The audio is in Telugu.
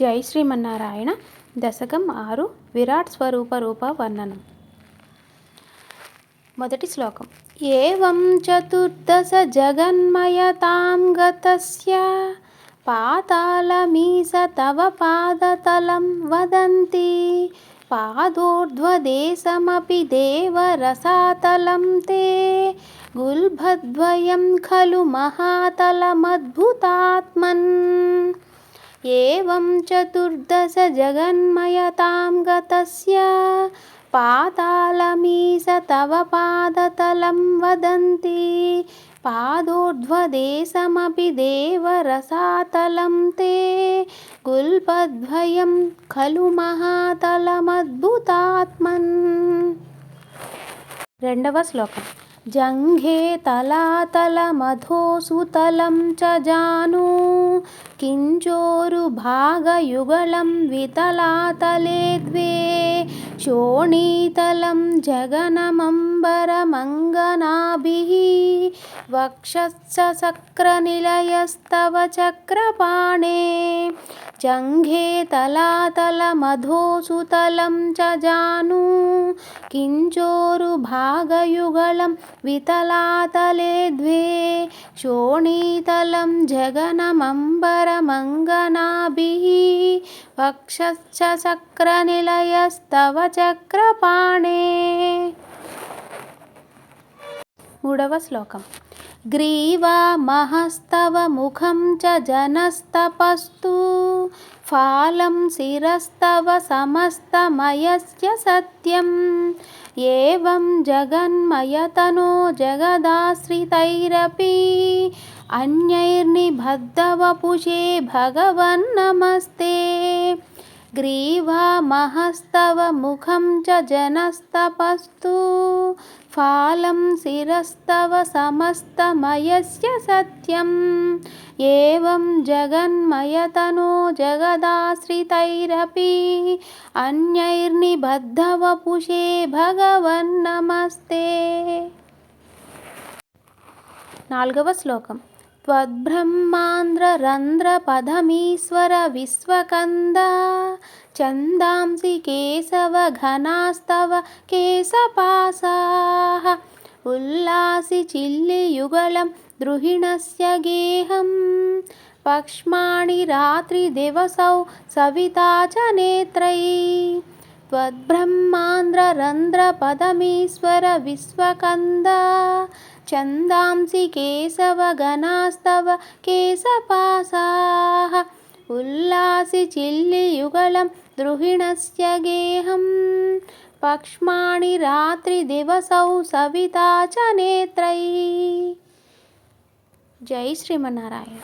జై శ్రీమన్నారాయణ. దశకం ఆరు విరాట్ స్వరూప రూప వర్ణనం. మొదటి శ్లోకం. ఏం చతుర్దశ జగన్మయతాం గతస్య పాతాళమీస తవ పాదతలం వదంతి పాదోర్ధ్వదేశమపి దేవరసాతలం తే గుల్భద్వయం ఖలు మహాతలమద్భుతాత్మన్. ఏం చతుర్దశ జగన్మయతాం గతస్య పాతాళమీశ తవ పాదతలం వదంతి పాదోర్ధ్వదేశమపి దేవరసాతలం తే గుల్పద్వయం ఖలు మహాతలమద్భుతాత్మన్ రెండవ శ్లోకం। जङ्घे तलातलमधोसुतलं च जानु किञ्चोरुभागयुगलं वितलातले द्वे शोणीतलं जगनमम्बरमङ्गनाभिः वक्षश्च चक्रनिलयस्तव चक्रपाणे जङ्घे तलातलमधोसुतलं च जानु किञ्चोरुभागयुगलं वितलातले द्वे शोणीतलं जगनमम्बरमङ्गनाभिः వక్షశ్చ చక్రనిలయస్తవ చక్రపాణే. మూడవ శ్లోకం. గ్రీవా మహస్తవ ముఖం చ జనస్తపస్తు. ఫాలం శిరస్తవ సమస్తమయస్య సత్యం. ఏం జగన్మయతనో జగదాశ్రితైరపి. అన్యైర్నిబద్ధవపుషే భగవన్నమస్తే. ग्रीवामहस्तव मुखं च जनस्तपस्तु फालं शिरस्तव समस्तमयस्य सत्यम् एवं जगन्मयतनो जगदाश्रितैरपि अन्यैर्निबद्धवपुषे भगवन्नमस्ते నాలుగవ శ్లోకం त्वद्ब्रह्मान्द्ररन्ध्रपदमीश्वर विश्वकन्द चन्दांसि केशवघनास्तव केशपासाः उल्लासि चिल्लियुगलं द्रुहिणस्य गेहं पक्ष्माणि रात्रिदिवसौ सविता च नेत्रै त्वद्ब्रह्मान्द्ररन्ध्रपदमीश्वर विश्वकन्द चन्दांसि केशवगणास्तव केशपासाः उल्लासि चिल्लियुगलं द्रुहिणस्य गेहं पक्ष्माणि रात्रिदिवसौ सविता च नेत्रै జై శ్రీమన్నారాయణ